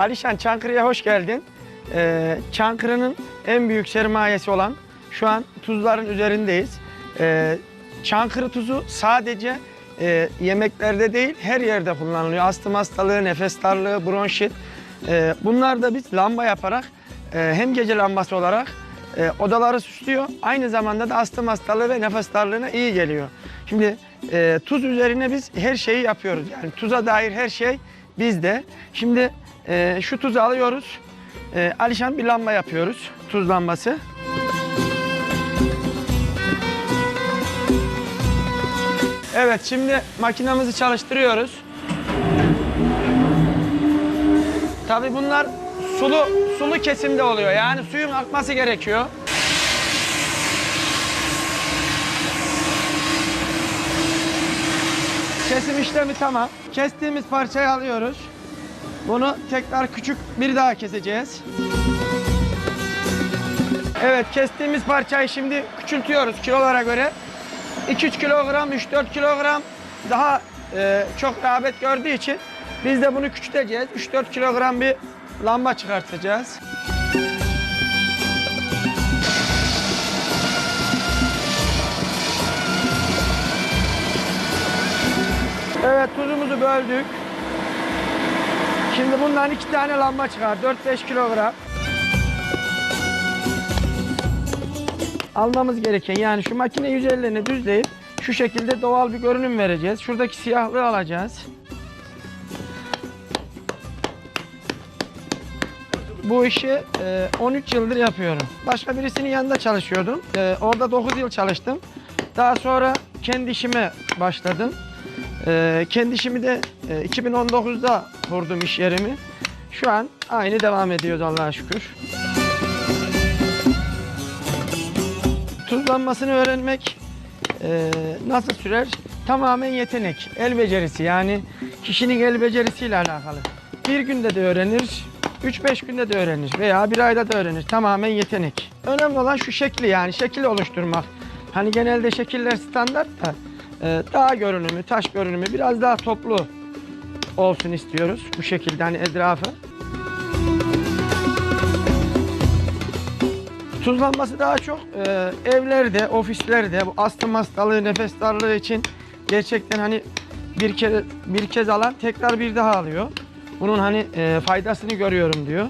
Alişan Çankırı'ya hoş geldin. Ee, Çankırı'nın en büyük sermayesi olan şu an tuzların üzerindeyiz. Ee, Çankırı tuzu sadece e, yemeklerde değil her yerde kullanılıyor. Astım hastalığı, nefes darlığı, bronşit. Ee, bunlar da biz lamba yaparak e, hem gece lambası olarak e, odaları süslüyor. Aynı zamanda da astım hastalığı ve nefes darlığına iyi geliyor. Şimdi e, tuz üzerine biz her şeyi yapıyoruz. Yani tuza dair her şey bizde. Şimdi e, şu tuzu alıyoruz. E, Alişan bir lamba yapıyoruz. Tuz lambası. Evet şimdi makinamızı çalıştırıyoruz. Tabii bunlar sulu sulu kesimde oluyor. Yani suyun akması gerekiyor. Kesim işlemi tamam. Kestiğimiz parçayı alıyoruz. Bunu tekrar küçük bir daha keseceğiz. Evet kestiğimiz parçayı şimdi küçültüyoruz kilolara göre. 2-3 kilogram, 3-4 kilogram daha e, çok rağbet gördüğü için biz de bunu küçülteceğiz. 3-4 kilogram bir lamba çıkartacağız. Evet tuzumuzu böldük. Şimdi bundan iki tane lamba çıkar. 4-5 kilogram. Almamız gereken yani şu makine yüzeylerini düzleyip şu şekilde doğal bir görünüm vereceğiz. Şuradaki siyahlığı alacağız. Bu işi e, 13 yıldır yapıyorum. Başka birisinin yanında çalışıyordum. E, orada 9 yıl çalıştım. Daha sonra kendi işime başladım. E, kendi işimi de e, 2019'da kurdum iş yerimi. Şu an aynı devam ediyoruz Allah'a şükür. Tuzlanmasını öğrenmek e, nasıl sürer? Tamamen yetenek, el becerisi. Yani kişinin el becerisiyle alakalı. Bir günde de öğrenir, 3-5 günde de öğrenir veya bir ayda da öğrenir. Tamamen yetenek. Önemli olan şu şekli yani şekil oluşturmak. Hani genelde şekiller standart da e, daha görünümü, taş görünümü biraz daha toplu olsun istiyoruz. Bu şekilde hani etrafı. Tuzlanması daha çok e, evlerde, ofislerde bu astım hastalığı, nefes darlığı için gerçekten hani bir kere bir kez alan tekrar bir daha alıyor. Bunun hani e, faydasını görüyorum diyor.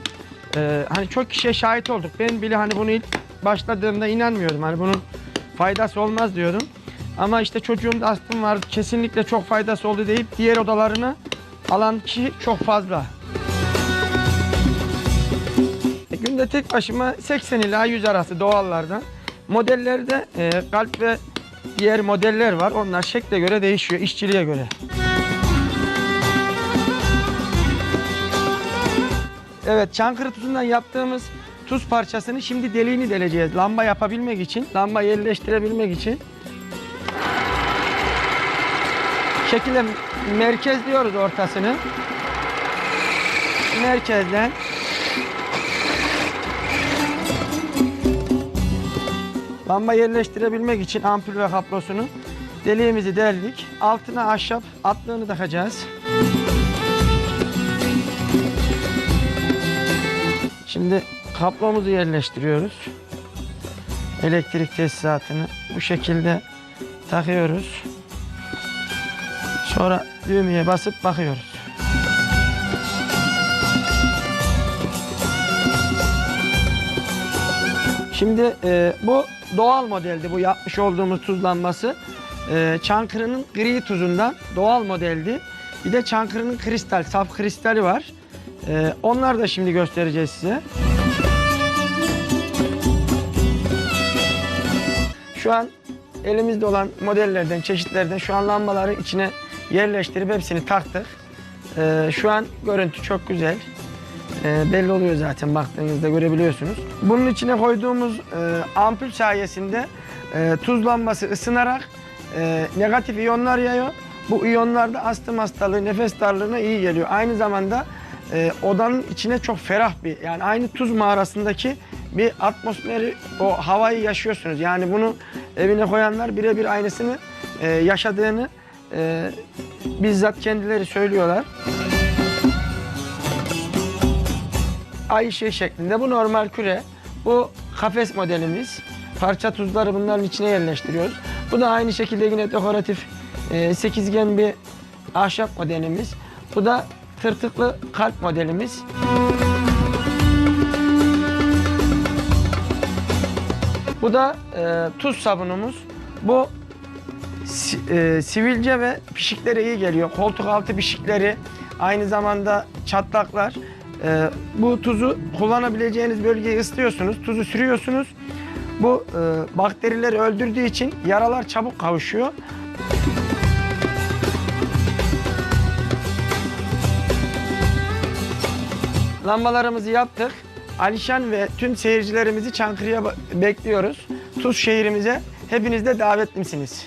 E, hani çok kişiye şahit olduk. Ben bile hani bunu ilk başladığımda inanmıyordum. Hani bunun faydası olmaz diyordum. Ama işte çocuğumda astım var, kesinlikle çok faydası oldu deyip diğer odalarını alan kişi çok fazla. E, Günde tek başıma 80 ila 100 arası doğallardan. Modellerde e, kalp ve diğer modeller var. Onlar şekle göre değişiyor, işçiliğe göre. Evet, Çankırı tuzundan yaptığımız tuz parçasını şimdi deliğini deleceğiz. Lamba yapabilmek için, lamba yerleştirebilmek için. Şekilde merkez diyoruz ortasını. Merkezden Lamba yerleştirebilmek için ampul ve kablosunu deliğimizi deldik. Altına ahşap atlığını takacağız. Şimdi kablomuzu yerleştiriyoruz. Elektrik tesisatını bu şekilde takıyoruz. Sonra düğmeye basıp bakıyoruz. Şimdi e, bu doğal modeldi bu yapmış olduğumuz tuzlanması. E, Çankırı'nın gri tuzundan doğal modeldi. Bir de Çankırı'nın kristal, saf kristali var. E, onlar da şimdi göstereceğiz size. Şu an elimizde olan modellerden, çeşitlerden şu an lambaları içine yerleştirip hepsini taktık. E, şu an görüntü çok güzel. E, belli oluyor zaten baktığınızda görebiliyorsunuz. Bunun içine koyduğumuz e, ampul sayesinde e, tuz lambası ısınarak e, negatif iyonlar yayıyor. Bu iyonlar da astım hastalığı, nefes darlığına iyi geliyor. Aynı zamanda e, odanın içine çok ferah bir yani aynı tuz mağarasındaki bir atmosferi, o havayı yaşıyorsunuz. Yani bunu evine koyanlar birebir aynısını e, yaşadığını e, bizzat kendileri söylüyorlar. ay şey şeklinde. Bu normal küre. Bu kafes modelimiz. Parça tuzları bunların içine yerleştiriyoruz. Bu da aynı şekilde yine dekoratif e, sekizgen bir ahşap modelimiz. Bu da tırtıklı kalp modelimiz. Bu da e, tuz sabunumuz. Bu si- e, sivilce ve pişiklere iyi geliyor. Koltuk altı pişikleri, aynı zamanda çatlaklar. E, bu tuzu kullanabileceğiniz bölgeyi ıslıyorsunuz, tuzu sürüyorsunuz. Bu e, bakterileri öldürdüğü için yaralar çabuk kavuşuyor. Lambalarımızı yaptık. Alişan ve tüm seyircilerimizi Çankırı'ya bekliyoruz. Tuz şehrimize hepiniz de davetlisiniz.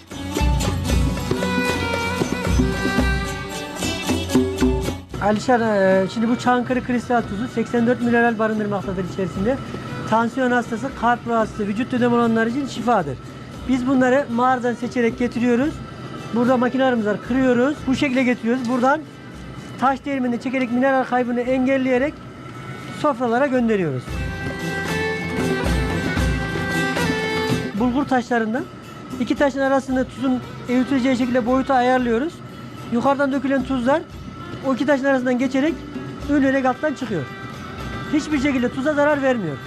Alişan, e, şimdi bu Çankırı kristal tuzu 84 mineral barındırmaktadır içerisinde. Tansiyon hastası, kalp rahatsızlığı, vücut ödem olanlar için şifadır. Biz bunları mağaradan seçerek getiriyoruz. Burada makinelerimiz var, kırıyoruz. Bu şekilde getiriyoruz. Buradan taş değirmeninde çekerek mineral kaybını engelleyerek sofralara gönderiyoruz. Bulgur taşlarından iki taşın arasında tuzun eğitileceği şekilde boyutu ayarlıyoruz. Yukarıdan dökülen tuzlar o iki taşın arasından geçerek ürünerek alttan çıkıyor. Hiçbir şekilde tuza zarar vermiyor.